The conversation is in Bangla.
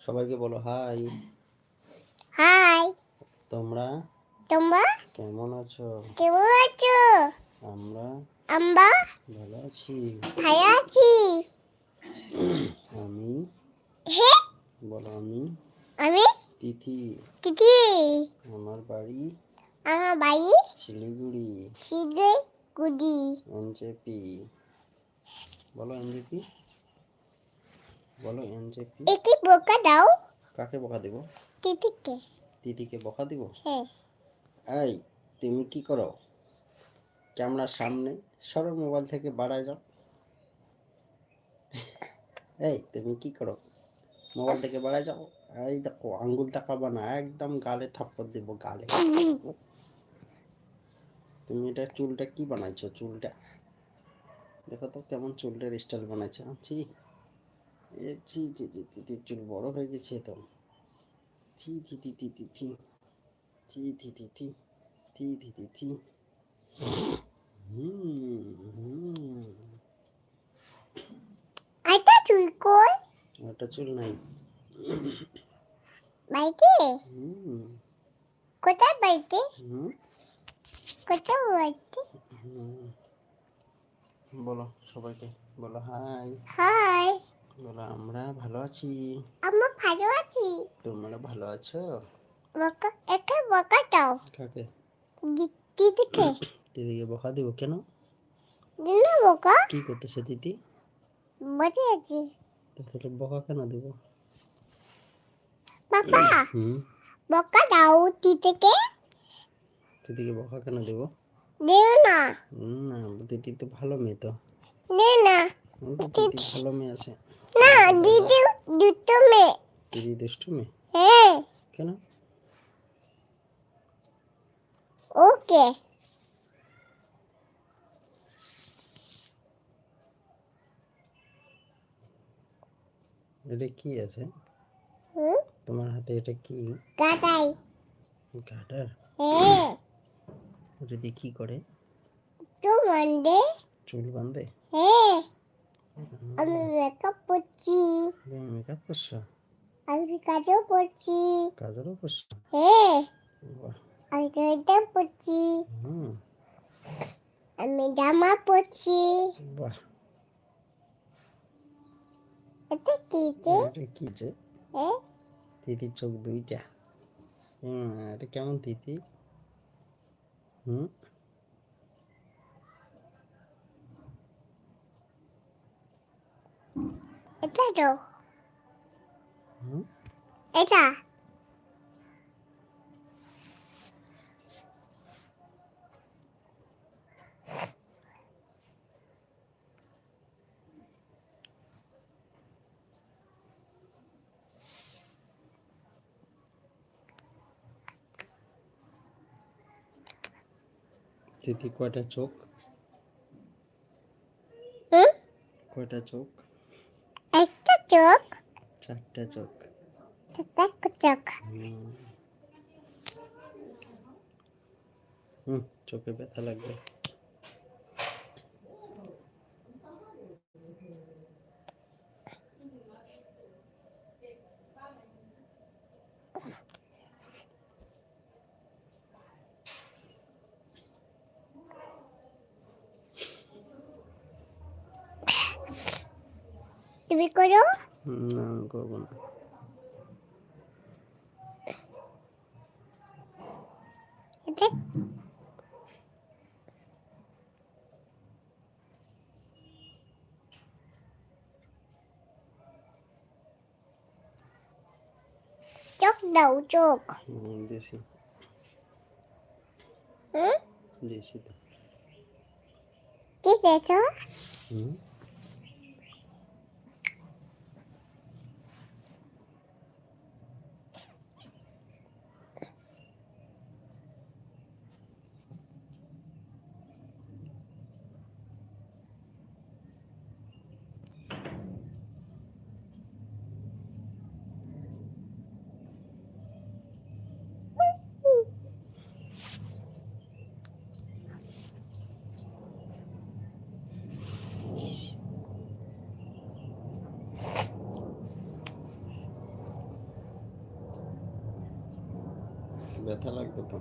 সবাইকে বলো হাই। হাই। তোমরা? তোমরা? কেমন আছো? কেমন আছো? আমরা আমরা ভালো আছি। ভালো আছি। আমি হে? বলো আমি আমি তিথি। তিথি। আমার বাড়ি আমার বাড়ি শিলিগুড়ি। সিদে গুডি এনজেপি। বলো এনজেপি? বলো এনজেপি একটি বোকা দাও। কাকে বকা দেব? দিদিকে তিথিকে বকা দিব? হ্যাঁ। এই তুমি কি করো? ক্যামেরার সামনে সরো মোবাইল থেকে বাড়ায় যাও। এই তুমি কি করো? মোবাইল থেকে বাড়ায় যাও। এই দেখো আঙ্গুল তাকাবা না একদম গালে থাপ্পড় দিব গালে। তুমি এটা চুলটা কি বানাইছো? চুলটা। দেখো তো কেমন চুলটার স্টাইল বানাইছো। ছি। এ ছি ছি ছি ছি ছি, চুল বড় হয়ে গেছে তো ছি ছি ছি ছি ছি ছি ছি ছি ছি ছি ছি ছি হুম হুম আইটা তুই কই ওটা চুল নাই হুম কোথায় হুম কোথায় হুম। বলো সবাইকে বলো হাই হাই বলো আমরা ভালো আছি। আমরা ভালো আছি। তোমরা ভালো আছো? বোকা একটা বোকা দাও। কাকে? দিদিকে। দিদিকে বকা দিব কেন? দিন বোকা। কি করতেছে দিদি? বসে আছি। তাহলে বকা কেন দিব? বাবা বোকা দাও দিদিকে। দিদিকে বকা কেন দিব? দিও না। না দিদি তো ভালো মেয়ে তো। দে না। দিদি ভালো মেয়ে আছে। না দিদি দুটো মেয়ে। দিদি দুষ্টু মেয়ে? হ্যাঁ। কেন? ওকে। এটা কি আছে? তোমার হাতে এটা কি? গাদাই। গাডার হ্যাঁ। ওটা দিয়ে কি করে? তো মন্ডে চুল বাঁধে? হ্যাঁ। আমি মেকআপ করছি। মেকআপ করছ? আমি কাজও করছি। কাজলও করছ? হ্যাঁ। আমি পরছি হুম। আমি জামা পরছি। বাহ। এটা কি যে? এটা কি যে? হ্যাঁ। তিতির চোখ দুইটা। হুম এটা কেমন তিতি? হুম? এটা তো। এটা। দিদি কয়টা চোখ? কয়টা চোখ? চারটা চোখ একটা চোখ হুম হুম চোখে ব্যথা লাগবে তুমি করো thích. Chốt đầu chuột. Desi Desi Cái gì đó ব্যথা লাগবে তো?